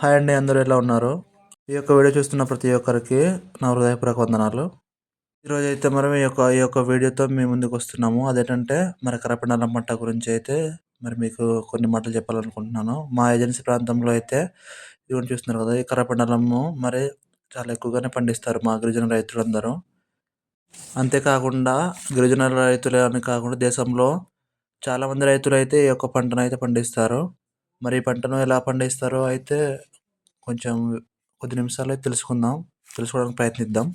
Hi అండి అందరూ ఎలా ఉన్నారు? ఈ యొక్క వీడియో చూస్తున్న ప్రతి ఒక్కరికి నా హృదయపూర్వక వందనాలు. ఈరోజు అయితే మనం ఈ యొక్క ఈ యొక్క వీడియోతో మేము ముందుకు వస్తున్నాము. అదేంటంటే మరి కరపండాలం పంట గురించి అయితే మరి మీకు కొన్ని మాటలు చెప్పాలనుకుంటున్నాను. మా ఏజెన్సీ ప్రాంతంలో అయితే ఇవన్నీ చూస్తున్నారు కదా ఈ కరపండాలము మరి చాలా ఎక్కువగానే పండిస్తారు మా గిరిజన రైతులందరూ. అంతేకాకుండా గిరిజన రైతులు అని కాకుండా దేశంలో చాలామంది రైతులు అయితే ఈ యొక్క పంటను అయితే పండిస్తారు. మరి పంటను ఎలా పండిస్తారో అయితే కొంచెం కొద్ది నిమిషాల్లో తెలుసుకుందాం. తెలుసుకోవడానికి ప్రయత్నిద్దాం.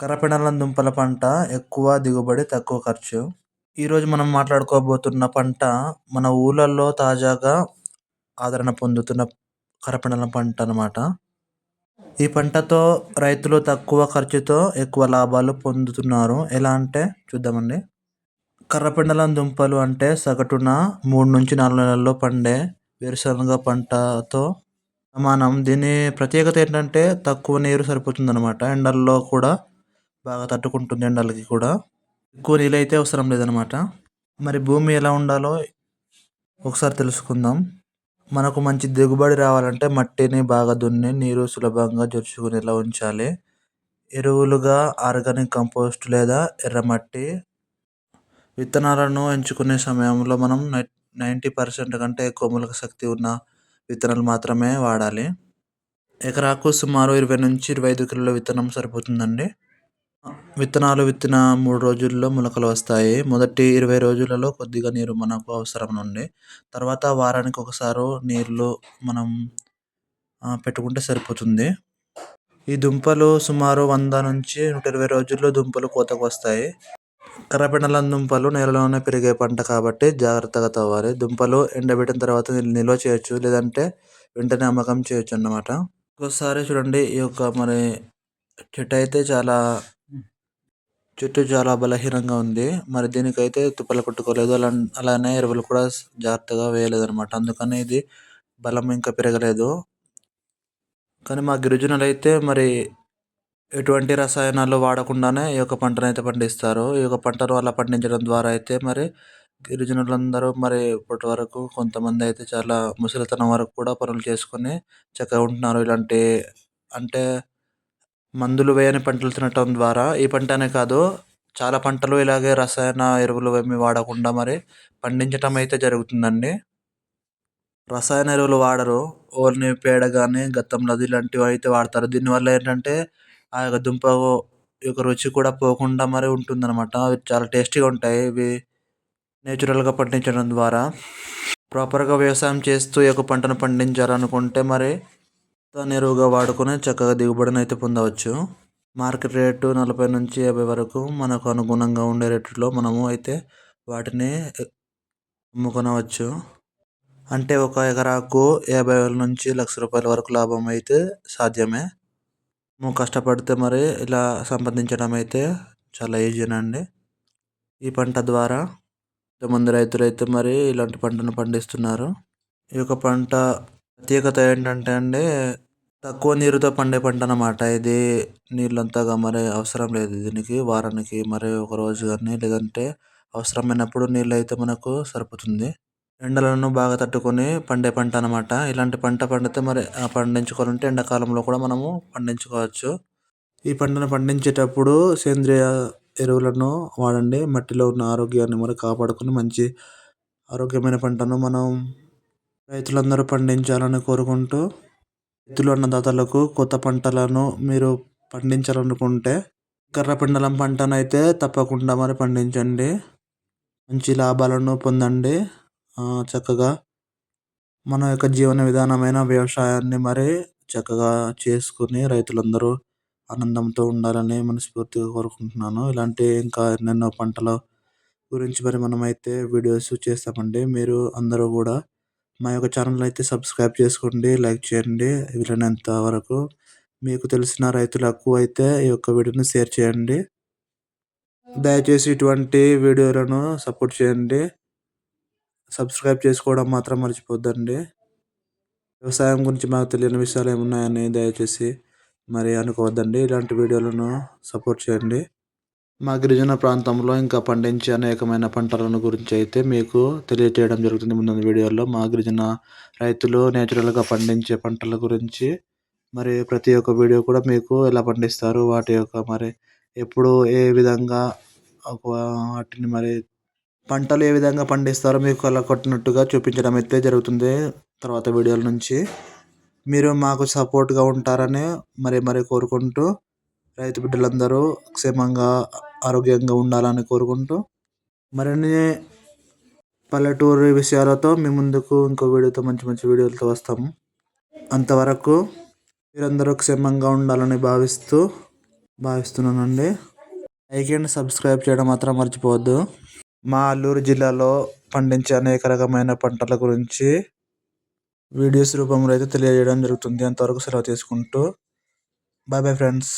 కర్రపెండలం దుంపల పంట ఎక్కువ దిగుబడి తక్కువ ఖర్చు. ఈరోజు మనం మాట్లాడుకోబోతున్న పంట మన ఊళ్ళల్లో తాజాగా ఆదరణ పొందుతున్న కరపెండలం పంట అన్నమాట. ఈ పంటతో రైతులు తక్కువ ఖర్చుతో ఎక్కువ లాభాలు పొందుతున్నారు. ఎలా అంటే చూద్దామండి. కర్రపెండలం దుంపలు అంటే సగటున మూడు నుంచి నాలుగు నెలల్లో పండే వేరుశనగ పంటతో సమానం. దీని ప్రత్యేకత ఏంటంటే తక్కువ నీరు సరిపోతుందన్నమాట. ఎండల్లో కూడా బాగా తట్టుకుంటుంది ఎండలకి కూడా. ఎక్కువ నీళ్ళు అయితే అవసరం లేదనమాట మరి భూమి ఎలా ఉండాలో ఒకసారి తెలుసుకుందాం. మనకు మంచి దిగుబడి రావాలంటే మట్టిని బాగా దున్ని నీరు సులభంగా జరుచుకునేలా ఉంచాలి. ఎరువులుగా ఆర్గానిక్ కంపోస్ట్ లేదా ఎర్రమట్టి విత్తనాలను ఎంచుకునే సమయంలో మనం నైంటీ పర్సెంట్ కంటే ఎక్కువ మొలక శక్తి ఉన్న విత్తనాలు మాత్రమే వాడాలి. ఎకరాకు సుమారు ఇరవై నుంచి ఇరవై ఐదు కిలోల విత్తనం సరిపోతుందండి. విత్తనాలు విత్తిన మూడు రోజుల్లో మొలకలు వస్తాయి. మొదటి ఇరవై రోజులలో కొద్దిగా నీరు మనకు అవసరం నుండి తర్వాత వారానికి ఒకసారి నీళ్ళు మనం పెట్టుకుంటే సరిపోతుంది. ఈ దుంపలు సుమారు వంద నుంచి నూట ఇరవై రోజుల్లో దుంపలు కోతకు వస్తాయి. కర్రపెండల దుంపలు నేలలోనే పెరిగే పంట కాబట్టి జాగ్రత్తగా తవ్వాలి. దుంపలు ఎండబెట్టిన తర్వాత నిల్వ చేయొచ్చు లేదంటే వెంటనే అమ్మకం చేయొచ్చు అన్నమాట. ఒకసారి చూడండి ఈ యొక్క మరి చెట్టు అయితే చాలా చెట్టు చాలా బలహీనంగా ఉంది. మరి దీనికైతే తుప్పలు కొట్టుకోలేదు. అలా అలానే ఎరువులు కూడా జాగ్రత్తగా వేయలేదు అనమాట అందుకని ఇది బలం ఇంకా పెరగలేదు. కానీ మా గిరిజనులు అయితే మరి ఎటువంటి రసాయనాలు వాడకుండానే ఈ యొక్క పంటను అయితే పండిస్తారు. ఈ యొక్క పంటను అలా పండించడం ద్వారా అయితే మరి గిరిజనులందరూ మరి ఇప్పటి వరకు కొంతమంది అయితే చాలా ముసలితనం వరకు కూడా పనులు చేసుకొని చక్కగా ఉంటున్నారు. ఇలాంటి అంటే మందులు వేయని పంటలు తినటం ద్వారా ఈ పంట అనే కాదు చాలా పంటలు ఇలాగే రసాయన ఎరువులు ఏమి వాడకుండా మరి పండించటం అయితే జరుగుతుందండి. రసాయన ఎరువులు వాడరు. ఓన్లీ పేడ కానీ గత్తం నది ఇలాంటివి అయితే వాడతారు. దీనివల్ల ఏంటంటే ఆ యొక్క దుంప యొక్క రుచి కూడా పోకుండా మరి ఉంటుందన్నమాట. అవి చాలా టేస్టీగా ఉంటాయి. ఇవి నేచురల్గా పండించడం ద్వారా. ప్రాపర్గా వ్యవసాయం చేస్తూ ఈ యొక్క పంటను పండించాలనుకుంటే మరి ఎరువుగా వాడుకొని చక్కగా దిగుబడిని అయితే పొందవచ్చు. మార్కెట్ రేటు నలభై నుంచి యాభై వరకు మనకు అనుగుణంగా ఉండే రేట్లో మనము అయితే వాటిని అమ్ముకొనవచ్చు. అంటే ఒక ఎకరాకు యాభై వేల నుంచి లక్ష రూపాయల వరకు లాభం అయితే సాధ్యమే. నువ్వు కష్టపడితే మరి ఇలా సంపాదించడం అయితే చాలా ఈజీనండి ఈ పంట ద్వారా కొంతమంది రైతులు అయితే మరి ఇలాంటి పంటను పండిస్తున్నారు. ఈ యొక్క పంట ప్రత్యేకత ఏంటంటే అండి తక్కువ నీరుతో పండే పంట అన్నమాట. ఇది నీళ్ళంతగా మరి అవసరం లేదు. దీనికి వారానికి మరి ఒక రోజు కానీ లేదంటే అవసరమైనప్పుడు నీళ్ళు అయితే మనకు సరిపోతుంది. ఎండలను బాగా తట్టుకొని పండే పంట అనమాట ఇలాంటి పంట పండితే మరి పండించుకోవాలంటే ఎండాకాలంలో కూడా మనము పండించుకోవచ్చు. ఈ పంటను పండించేటప్పుడు సేంద్రియ ఎరువులను వాడండి. మట్టిలో ఉన్న ఆరోగ్యాన్ని మరి కాపాడుకొని మంచి ఆరోగ్యమైన పంటను మనం రైతులందరూ పండించాలని కోరుకుంటూ రైతులు అన్నదాతలకు కొత్త పంటలను మీరు పండించాలనుకుంటే కర్రపిండలం పంటను అయితే తప్పకుండా మరి పండించండి. మంచి లాభాలను పొందండి. చక్కగా మన యొక్క జీవన విధానమైన వ్యవసాయాన్ని మరి చక్కగా చేసుకుని రైతులందరూ ఆనందంతో ఉండాలని మనస్ఫూర్తిగా కోరుకుంటున్నాను. ఇలాంటి ఇంకా ఎన్నెన్నో పంటల గురించి మరి మనమైతే వీడియోస్ చేస్తామండి. మీరు అందరూ కూడా మా యొక్క ఛానల్ అయితే సబ్స్క్రైబ్ చేసుకోండి లైక్ చేయండి. వీలైనంత వరకు మీకు తెలిసిన రైతులకు అయితే ఈ యొక్క వీడియోని షేర్ చేయండి. దయచేసి ఇటువంటి వీడియోలను సపోర్ట్ చేయండి. సబ్స్క్రైబ్ చేసుకోవడం మాత్రం మర్చిపోద్దండి. వ్యవసాయం గురించి మాకు తెలియని విషయాలు ఏమున్నాయని దయచేసి మరి అనుకోవద్దండి. ఇలాంటి వీడియోలను సపోర్ట్ చేయండి. మా గిరిజన ప్రాంతంలో ఇంకా పండించే అనేకమైన పంటలను గురించి అయితే మీకు తెలియజేయడం జరుగుతుంది ముందు వీడియోలో మా గిరిజన రైతులు నేచురల్గా పండించే పంటల గురించి మరి ప్రతి ఒక్క వీడియో కూడా మీకు ఎలా పండిస్తారు? వాటి యొక్క మరి ఎప్పుడు ఏ విధంగా ఒక వాటిని మరి పంటలు ఏ విధంగా పండిస్తారో మీకు అలా కొట్టినట్టుగా చూపించడం అయితే జరుగుతుంది తర్వాత వీడియోల నుంచి. మీరు మాకు సపోర్ట్గా ఉంటారని మరి మరి కోరుకుంటూ రైతు బిడ్డలందరూ క్షేమంగా ఆరోగ్యంగా ఉండాలని కోరుకుంటూ మరిన్ని పల్లెటూరు విషయాలతో మీ ముందుకు ఇంకో వీడియోతో మంచి మంచి వీడియోలతో వస్తాము అంతవరకు మీరందరూ క్షేమంగా ఉండాలని భావిస్తూ భావిస్తున్నానండి. లైక్ అండ్ సబ్స్క్రైబ్ చేయడం మాత్రం మర్చిపోవద్దు. మా అల్లూరు జిల్లాలో పండించే అనేక రకమైన పంటల గురించి వీడియోస్ రూపంలో అయితే తెలియజేయడం జరుగుతుంది. అంతవరకు సెలవు తీసుకుంటూ బాయ్ బాయ్ ఫ్రెండ్స్